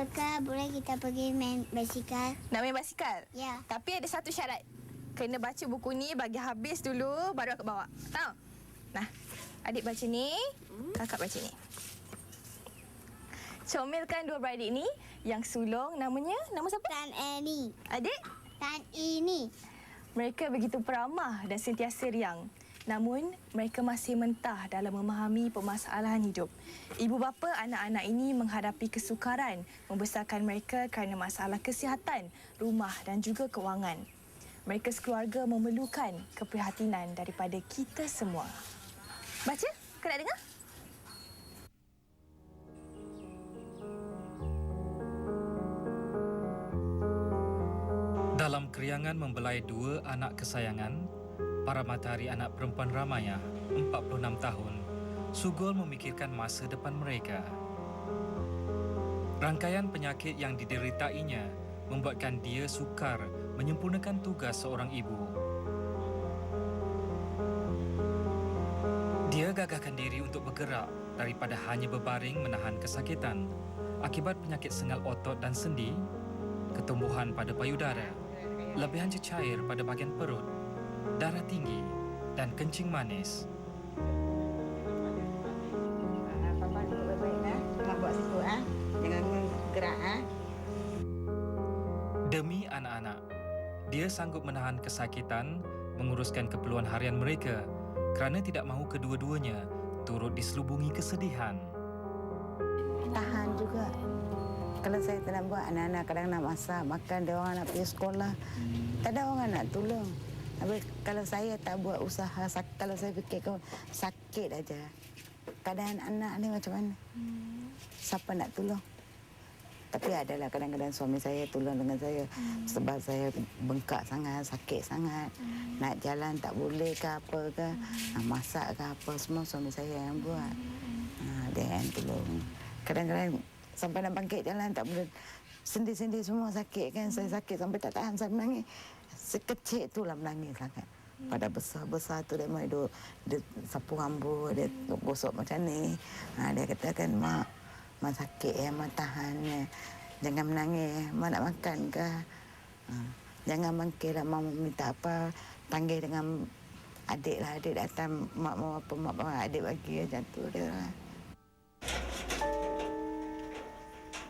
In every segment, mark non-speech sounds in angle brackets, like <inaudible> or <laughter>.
Kakak, boleh kita pergi main basikal? Nak main basikal? Ya. Tapi ada satu syarat. Kena baca buku ni bagi habis dulu baru akak bawa. Tahu? Nah, adik baca ni, kakak baca ni. Comilkan dua beradik ni yang sulung namanya nama siapa? Tan Annie. Adik? Tan ini. Mereka begitu peramah dan sentiasa riang. Namun, mereka masih mentah dalam memahami permasalahan hidup. Ibu bapa anak-anak ini menghadapi kesukaran membesarkan mereka kerana masalah kesihatan, rumah dan juga kewangan. Mereka sekeluarga memerlukan keprihatinan daripada kita semua. Baca? Kau nak dengar? Dalam keriangan membelai dua anak kesayangan, matahari anak perempuan Ramaya, 46 tahun, Sugol memikirkan masa depan mereka. Rangkaian penyakit yang dideritainya membuatkan dia sukar menyempurnakan tugas seorang ibu. Dia gagahkan diri untuk bergerak daripada hanya berbaring menahan kesakitan akibat penyakit sengal otot dan sendi, ketumbuhan pada payudara, lebihan cecair pada bahagian perut, darah tinggi dan kencing manis. Papa duduk baik-baik lah. Mak buat situ ah. Jangan gerak ah. Demi anak-anak, dia sanggup menahan kesakitan, menguruskan keperluan harian mereka kerana tidak mahu kedua-duanya turut diselubungi kesedihan. Tahan juga. Kalau saya tak nak buat, anak-anak kadang nak masak, makan, dia orang nak pergi sekolah. Tak ada orang nak tolong. Tapi kalau saya tak buat usaha, sak- kalau saya fikir kau sakit aja. Keadaan anak ni macam mana? Siapa nak tolong? Tapi adalah kadang-kadang suami saya tolong dengan saya sebab saya bengkak sangat, sakit sangat. Nak jalan tak boleh ke apa ke. Nak masak ke apa semua suami saya yang buat. Ha, dia yang tolong. Kadang-kadang sampai nak bangkit jalan tak boleh. Sendi-sendi semua sakit kan. Saya sakit sampai tak tahan saya menangis. Sekecil tu lah menangis sangat. Pada besar-besar tu dia mai duk dia sapu rambut, dia gosok macam ni. Ha, dia katakan mak mak sakit ya, mak tahan ya. Jangan menangis, mak nak makan ke? Ha, jangan bangkit lah, mak minta apa, panggil dengan adik lah, adik datang, mak mau apa, mak mau adik bagi macam tu dia lah.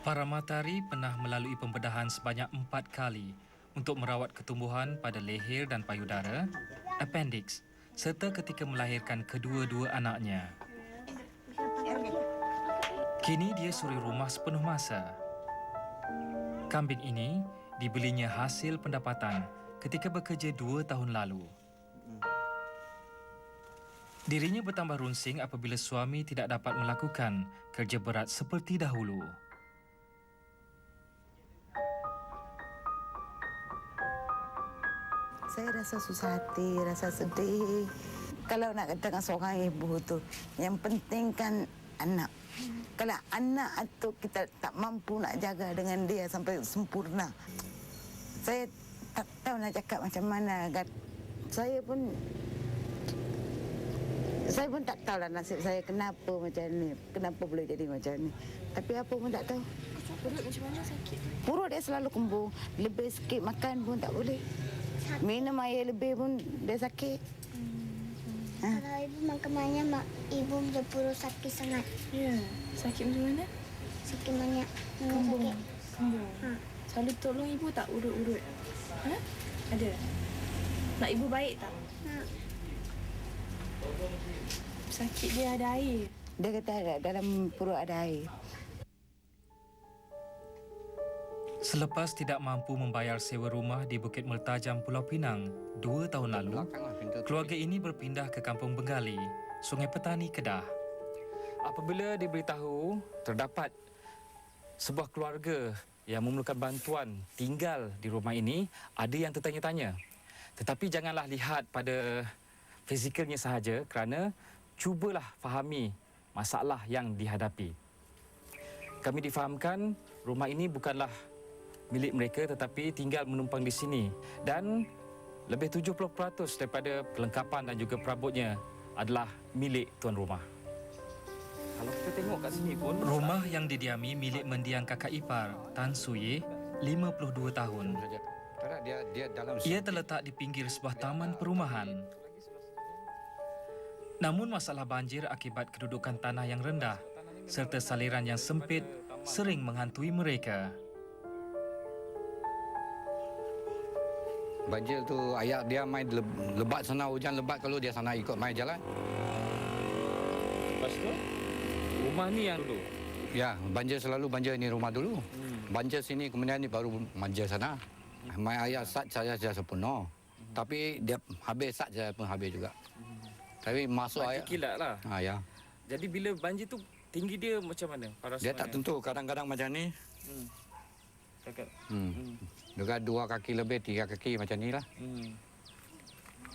Para matahari pernah melalui pembedahan sebanyak empat kali untuk merawat ketumbuhan pada leher dan payudara, appendix, serta ketika melahirkan kedua-dua anaknya. Kini dia suri rumah sepenuh masa. Kambing ini dibelinya hasil pendapatan ketika bekerja dua tahun lalu. Dirinya bertambah runsing apabila suami tidak dapat melakukan kerja berat seperti dahulu. Saya rasa susah hati, rasa sedih. Kalau nak kata dengan seorang ibu tu, yang penting kan anak. Kalau anak tu kita tak mampu nak jaga dengan dia sampai sempurna. Saya tak tahu nak cakap macam mana. Saya pun saya pun tak tahu lah nasib saya kenapa macam ni. Kenapa boleh jadi macam ni. Tapi apa pun tak tahu. Perut macam mana sakit? Perut dia selalu kembung. Lebih sikit makan pun tak boleh. Minum air lebih pun dia sakit. Ha? Kalau ibu makan banyak, mak ibu punya perut sakit sangat. Ya, sakit macam mana? Sakit banyak. Kembung. sakit. Kembung. Ha. Selalu tolong ibu tak urut-urut? Ha? Ada? Nak ibu baik tak? Ha. Sakit dia ada air. Dia kata ada, dalam perut ada air. Selepas tidak mampu membayar sewa rumah di Bukit Mertajam, Pulau Pinang dua tahun lalu, keluarga ini berpindah ke Kampung Bengali, Sungai Petani, Kedah. Apabila diberitahu terdapat sebuah keluarga yang memerlukan bantuan tinggal di rumah ini, ada yang tertanya-tanya. Tetapi janganlah lihat pada fizikalnya sahaja kerana cubalah fahami masalah yang dihadapi. Kami difahamkan rumah ini bukanlah milik mereka tetapi tinggal menumpang di sini dan lebih 70% daripada kelengkapan dan juga perabotnya adalah milik tuan rumah. Kalau kita tengok kat sini pun Rumah yang didiami milik mendiang kakak ipar, Tan Suye, 52 tahun. Tak dia dia dalam Ia terletak di pinggir sebuah taman perumahan. Namun masalah banjir akibat kedudukan tanah yang rendah serta saliran yang sempit sering menghantui mereka. Banjir tu ayah dia main le- lebat sana hujan lebat kalau dia sana ikut main jalan. Lepas tu Rumah ni yang dulu Ya, banjir selalu banjir ni rumah dulu. Banjir sini kemudian ni baru banjir sana. Main ayah sat saya saja sepenuh. Tapi dia habis sat saya pun habis juga. Tapi masuk Banjir ayah. kilat lah Ha, ya. Jadi bila banjir tu Tinggi dia macam mana? Dia tak tentu kadang-kadang macam ni. hmm. Cakap Hmm. hmm. Dekat dua kaki lebih, tiga kaki macam ni lah. Hmm.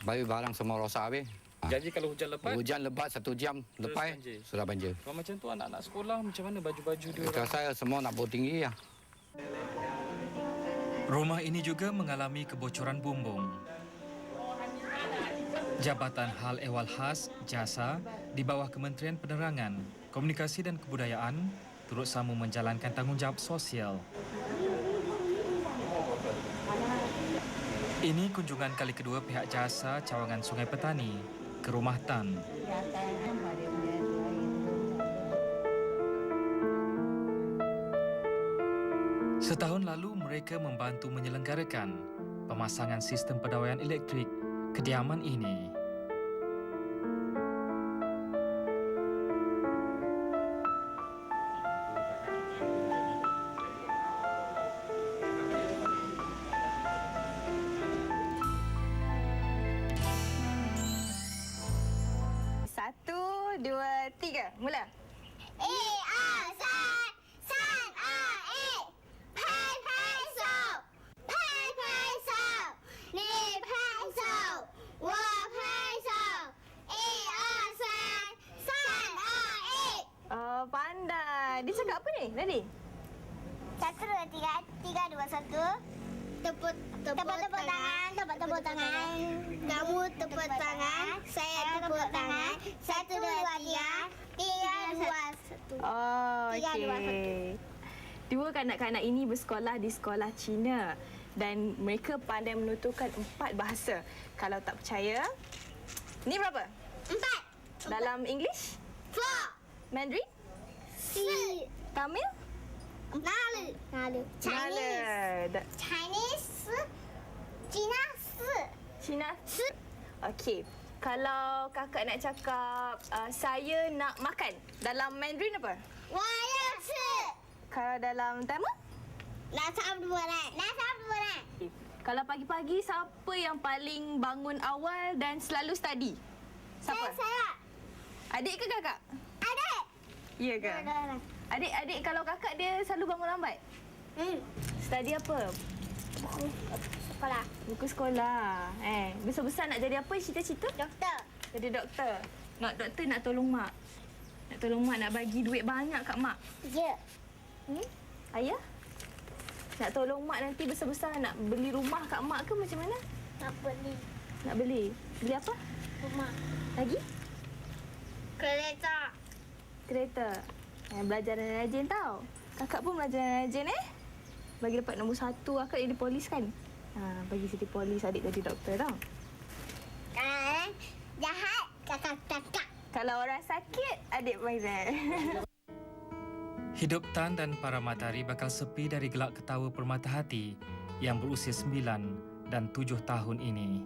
Bayi barang semua rosak habis. Ha. Jadi kalau hujan lebat Hujan lebat satu jam Terus lepas banjir. sudah banjir. Kalau macam tu anak-anak sekolah Macam mana baju-baju dia Kita orang saya semua nak bawa tinggi ya. Rumah ini juga mengalami kebocoran bumbung. Jabatan Hal Ehwal Khas Jasa di bawah Kementerian Penerangan, Komunikasi dan Kebudayaan turut sama menjalankan tanggungjawab sosial. Ini kunjungan kali kedua pihak jasa cawangan Sungai Petani ke rumah Tan. Setahun lalu mereka membantu menyelenggarakan pemasangan sistem pedawaian elektrik kediaman ini. Tadi? satu dua tiga, tiga dua satu. Tepuk tepuk, tepuk tangan, tepuk tepuk tangan. Kamu tepuk tangan, saya tepuk tangan. Satu dua tiga, tiga dua satu. Oh, Tiga, dua, okey. Dua kanak-kanak ini bersekolah di sekolah Cina dan mereka pandai menuturkan empat bahasa. Kalau tak percaya, ni berapa? Empat. Dalam English, Four. Mandarin, 四 Tamil, 哪里？哪里 Mana? ？Chinese Da- Chinese Cina 四 Cina. Okey. Kalau kakak nak cakap uh, saya nak makan dalam Mandarin apa? 我要吃。 Kalau dalam Tamil? 那差不多了，那差不多了。 Okey. Kalau pagi-pagi siapa yang paling bangun awal dan selalu study? Saya Siapa? saya Adik ke kakak? ada. Ya ke? Adik-adik kalau kakak dia selalu bangun lambat. Hmm. Study apa? Buku sekolah. Buku sekolah. Eh, besar-besar nak jadi apa cita-cita? Doktor. Jadi doktor. Nak doktor nak tolong mak. Nak tolong mak nak bagi duit banyak kat mak. Ya. Hmm? Ayah? Nak tolong mak nanti besar-besar nak beli rumah kat mak ke macam mana? Tak beli Nak beli? Beli apa? rumah. Lagi? Kereta. Kereta. Eh, belajar dan rajin tau. Kakak pun belajar dan rajin eh. Bagi dapat nombor satu kakak jadi polis kan? Ha, bagi jadi polis adik jadi doktor tau. Kan jahat kakak kakak. Kalau orang sakit, adik Faizal. Hidup Tan dan para matahari bakal sepi dari gelak ketawa permata hati yang berusia 9 dan 7 tahun ini.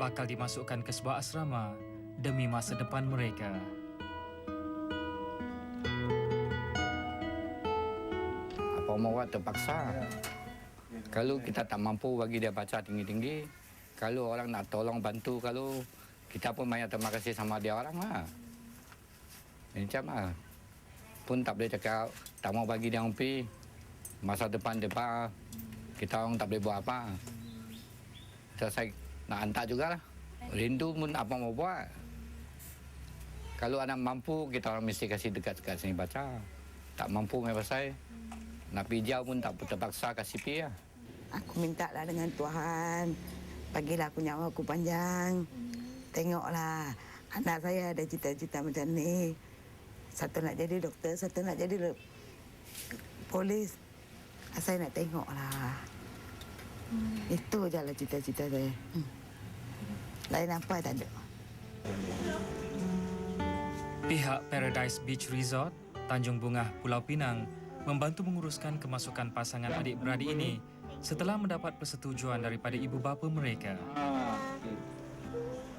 Bakal dimasukkan ke sebuah asrama demi masa depan mereka. Apa buat terpaksa. Kalau kita tak mampu bagi dia baca tinggi-tinggi, kalau orang nak tolong bantu kalau kita pun banyak terima kasih sama dia orang lah. Macam lah. Pun tak boleh cakap tak mau bagi dia umpi. Masa depan depan kita orang tak boleh buat apa. Saya nak hantar jugalah. Rindu pun apa mau buat. Kalau anak mampu, kita orang mesti kasih dekat-dekat sini baca. Tak mampu memang saya. Nak pergi jauh pun tak terpaksa kasih pergi lah. Aku minta lah dengan Tuhan. Bagilah aku nyawa aku panjang. tengoklah anak saya ada cita-cita macam ni. Satu nak jadi doktor, satu nak jadi polis. Saya nak tengoklah. Itu je lah cita-cita saya. Hmm. Lain apa tak ada. Pihak Paradise Beach Resort, Tanjung Bungah, Pulau Pinang membantu menguruskan kemasukan pasangan adik-beradik ini setelah mendapat persetujuan daripada ibu bapa mereka.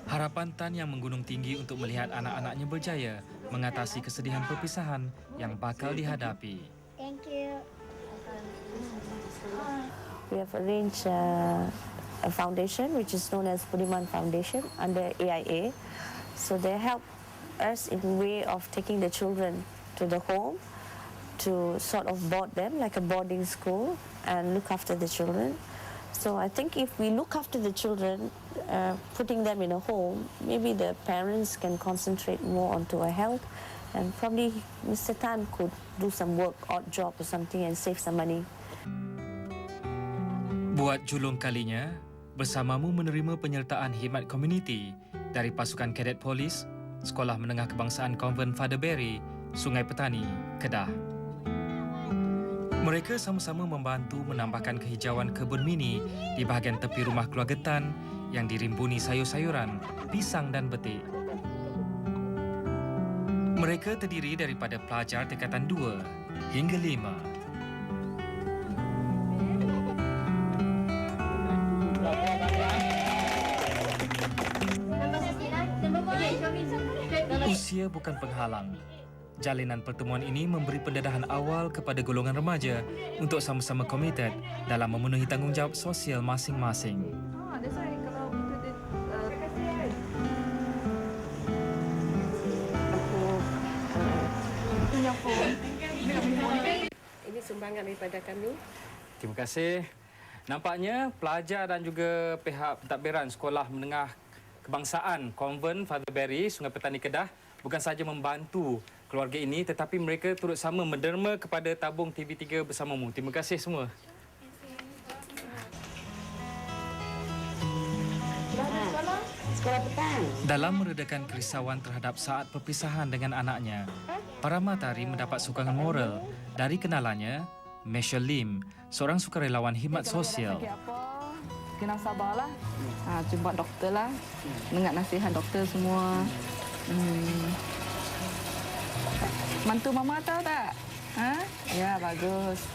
Harapan Tan yang menggunung tinggi untuk melihat anak-anaknya berjaya mengatasi kesedihan perpisahan yang bakal dihadapi. Thank you. We have arranged uh, a foundation which is known as Budiman Foundation under AIA. So they help us in way of taking the children to the home to sort of board them like a boarding school and look after the children. So I think if we look after the children, uh, putting them in a home, maybe the parents can concentrate more onto our health and probably Mr. Tan could do some work, odd job or something and save some money. Buat julung kalinya, bersamamu menerima penyertaan khidmat komuniti dari pasukan kadet polis, Sekolah Menengah Kebangsaan Konvent Fatherberry, Sungai Petani, Kedah. Mereka sama-sama membantu menambahkan kehijauan kebun mini di bahagian tepi rumah keluarga Tan yang dirimbuni sayur-sayuran, pisang dan betik. Mereka terdiri daripada pelajar tingkatan 2 hingga 5. Usia bukan penghalang. Jalinan pertemuan ini memberi pendedahan awal kepada golongan remaja untuk sama-sama komited dalam memenuhi tanggungjawab sosial masing-masing. Ini sumbangan daripada kami. Terima kasih. Nampaknya pelajar dan juga pihak pentadbiran Sekolah Menengah Kebangsaan Konvent Fatherberry Sungai Petani Kedah bukan sahaja membantu keluarga ini tetapi mereka turut sama menderma kepada tabung TV3 bersamamu. Terima kasih semua. Dalam meredakan kerisauan terhadap saat perpisahan dengan anaknya, para matahari mendapat sokongan moral dari kenalannya, Mesha Lim, seorang sukarelawan khidmat sosial. Kena sabarlah. Ha, jumpa doktor lah. Dengar nasihat doktor semua. Hmm. Mantu mama tahu tak? Ha? Ya, bagus.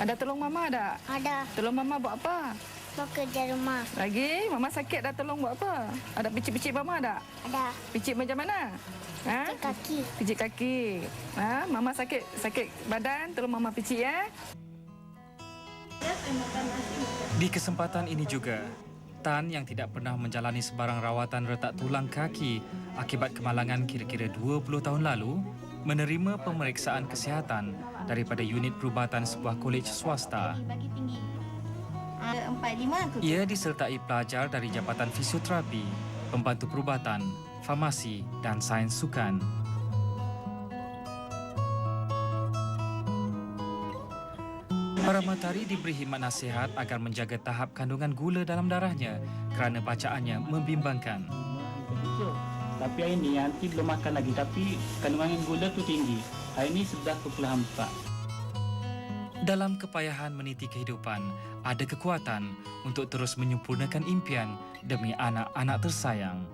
Ada tolong mama tak? Ada Tolong mama buat apa? bekerja rumah. Lagi? Mama sakit dah tolong buat apa? Ada picit-picit mama tak? Ada Picit macam mana? Ha? kaki. Picit kaki. Ha? Mama sakit sakit badan, tolong mama picit ya. Di kesempatan ini juga, Tan yang tidak pernah menjalani sebarang rawatan retak tulang kaki akibat kemalangan kira-kira 20 tahun lalu, menerima pemeriksaan kesihatan daripada unit perubatan sebuah kolej swasta. Ia disertai pelajar dari Jabatan Fisioterapi, Pembantu Perubatan, Farmasi dan Sains Sukan. Para matahari diberi khidmat nasihat agar menjaga tahap kandungan gula dalam darahnya kerana bacaannya membimbangkan. Tapi hari ni nanti belum makan lagi tapi kandungan gula tu tinggi. Hari ni 11.4. Dalam kepayahan meniti kehidupan, ada kekuatan untuk terus menyempurnakan impian demi anak-anak tersayang.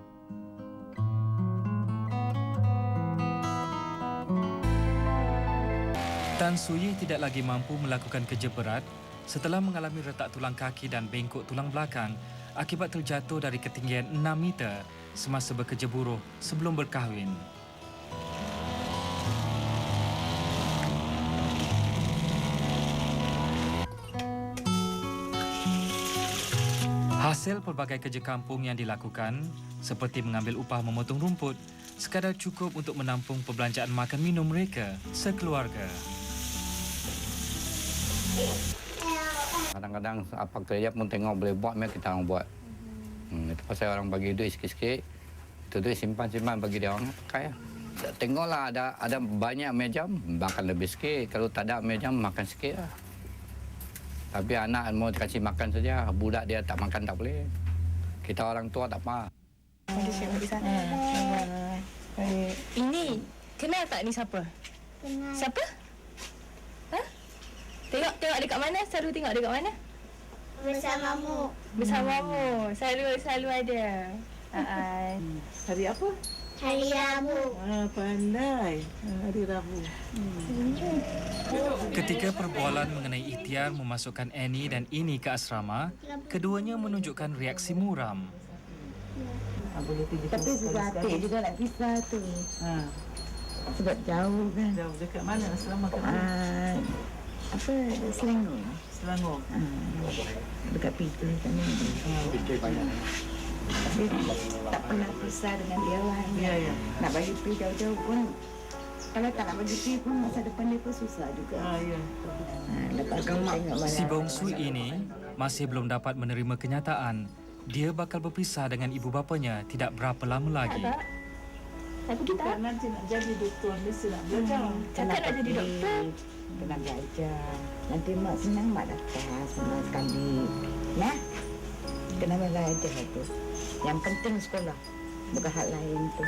Tan Suyi tidak lagi mampu melakukan kerja berat setelah mengalami retak tulang kaki dan bengkok tulang belakang akibat terjatuh dari ketinggian 6 meter semasa bekerja buruh sebelum berkahwin. Hasil pelbagai kerja kampung yang dilakukan seperti mengambil upah memotong rumput sekadar cukup untuk menampung perbelanjaan makan minum mereka sekeluarga. Kadang-kadang apa kerja pun tengok boleh buat, memang kita orang buat. Hmm, itu pasal orang bagi duit sikit-sikit. Itu duit simpan-simpan bagi dia orang pakai. lah. Tengoklah ada ada banyak meja makan lebih sikit. Kalau tak ada meja makan sikit lah. Tapi anak mau kasih makan saja, budak dia tak makan tak boleh. Kita orang tua tak apa. Eh, Ini kenal tak ni siapa? Kenal. Siapa? Ha? Tengok tengok dekat mana? Selalu tengok dekat mana? Bersamamu. Bersamamu. Selalu selalu ada. Ha. <laughs> Hari apa? Hari Rabu. Ah, pandai. Hari Rabu. Ketika perbualan mengenai ikhtiar memasukkan Annie dan Ini ke asrama, keduanya menunjukkan reaksi muram. Tapi juga hati juga nak pisah tu. Ha. Sebab jauh kan. Jauh dekat mana? Asrama kat mana? Ah, apa Selangor. Selangor. Ah, dekat pintu sana. Tapi tak pernah pisah dengan dia lah. Ya, ya. Nak bagi pergi jauh-jauh pun kalau tak nak bagi pergi pun masa depan dia pun susah juga. Ah, ya. Ha, lepas tu tengok mana. Si bongsu ini masih belum dapat menerima kenyataan dia bakal berpisah dengan ibu bapanya tidak berapa lama lagi. Tapi kita nanti nak jadi doktor, mesti nak belajar. cakap nak jadi doktor. Kena belajar. Nanti mak senang mak datang senang sekali. Ya? Kena belajar tu. Yang penting sekolah. Bukan hal lain tu.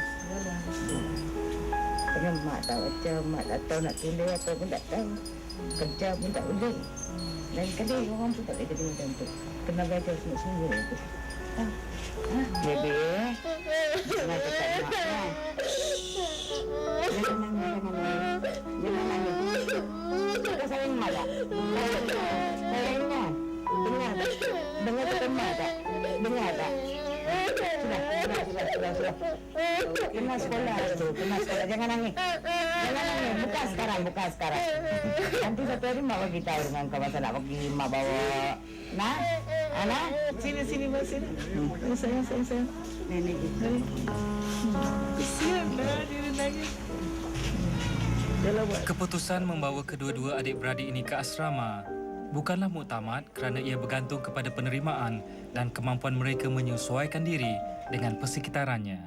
Dengan mak tak baca, mak tak tahu nak tulis apa pun tak tahu. Kerja pun tak boleh. Dan kadang orang pun tak boleh jadi macam tu. Kena belajar sungguh-sungguh tu. Ha? Ha? Baby, jangan cakap mak? Tak? Kan? Dengar? Dengar tak? Dengar tak? Sudah, sudah, sudah, sudah. Kena sekolah tu, kena sekolah. Jangan nangis. Jangan nangis. Buka sekarang, buka sekarang. Nanti satu hari mak bagi tahu dengan kau masa nak pergi mak bawa. Nah? Anak? Sini, sini, Mak, sini. Oh, sayang, sayang, sayang. Nenek. Kesian dah dia nangis. Keputusan membawa kedua-dua adik-beradik ini ke asrama bukanlah muktamad kerana ia bergantung kepada penerimaan dan kemampuan mereka menyesuaikan diri dengan persekitarannya.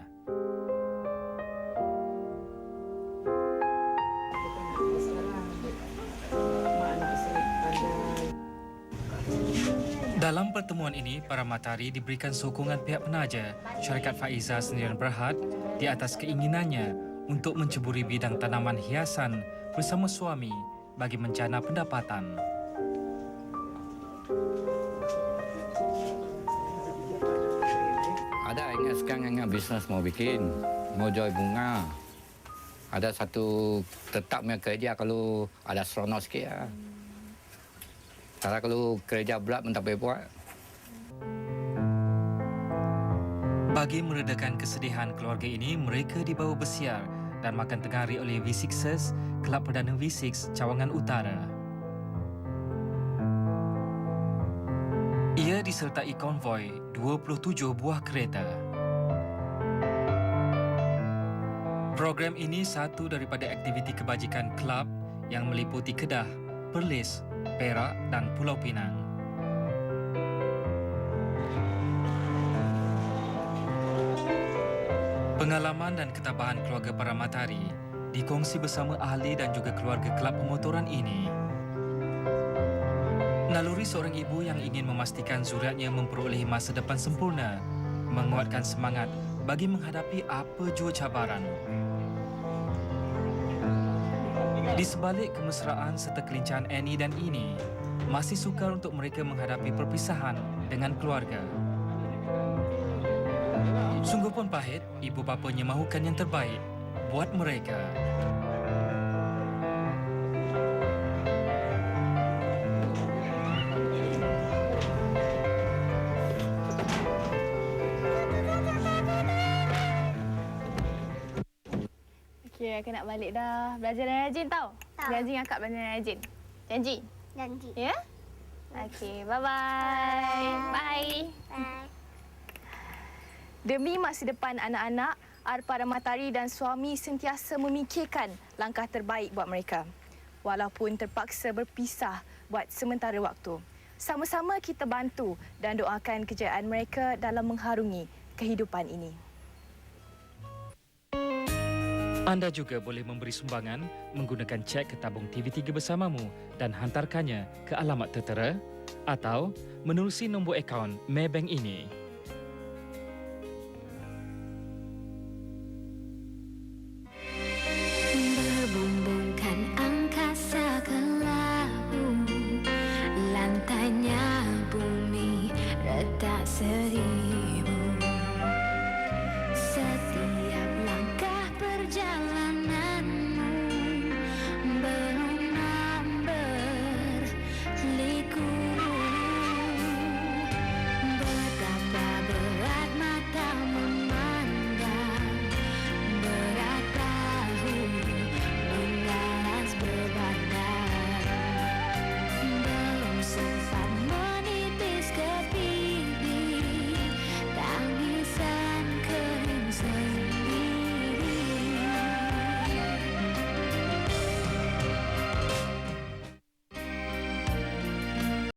Dalam pertemuan ini, para matahari diberikan sokongan pihak penaja syarikat Faiza Sendirian Berhad di atas keinginannya untuk menceburi bidang tanaman hiasan bersama suami bagi menjana pendapatan. Ada ingat sekarang ingat bisnes mau bikin, mau jual bunga. Ada satu tetap punya kerja kalau ada seronok sikit lah. Kalau kalau kerja berat pun tak boleh buat. Bagi meredakan kesedihan keluarga ini, mereka dibawa bersiar dan makan tengah hari oleh V6ers, Kelab Perdana V6 Cawangan Utara. Ia disertai konvoi 27 buah kereta. Program ini satu daripada aktiviti kebajikan kelab yang meliputi Kedah, Perlis, Perak dan Pulau Pinang. Pengalaman dan ketabahan keluarga para matahari dikongsi bersama ahli dan juga keluarga kelab pemotoran ini. Naluri seorang ibu yang ingin memastikan zuriatnya memperoleh masa depan sempurna, menguatkan semangat bagi menghadapi apa jua cabaran. Di sebalik kemesraan serta kelincahan Annie dan Ini, masih sukar untuk mereka menghadapi perpisahan dengan keluarga. Sungguh pun pahit, ibu bapanya mahukan yang terbaik buat mereka. Okey, aku nak balik dah. Belajar dan rajin tau. Tahu. Janji dengan Kak belajar dan rajin. Janji? Janji. Ya? Okey, bye-bye. Bye. Bye. Demi masa depan anak-anak, Arpa Ramatari dan suami sentiasa memikirkan langkah terbaik buat mereka. Walaupun terpaksa berpisah buat sementara waktu. Sama-sama kita bantu dan doakan kejayaan mereka dalam mengharungi kehidupan ini. Anda juga boleh memberi sumbangan menggunakan cek ke tabung TV3 bersamamu dan hantarkannya ke alamat tertera atau menerusi nombor akaun Maybank ini.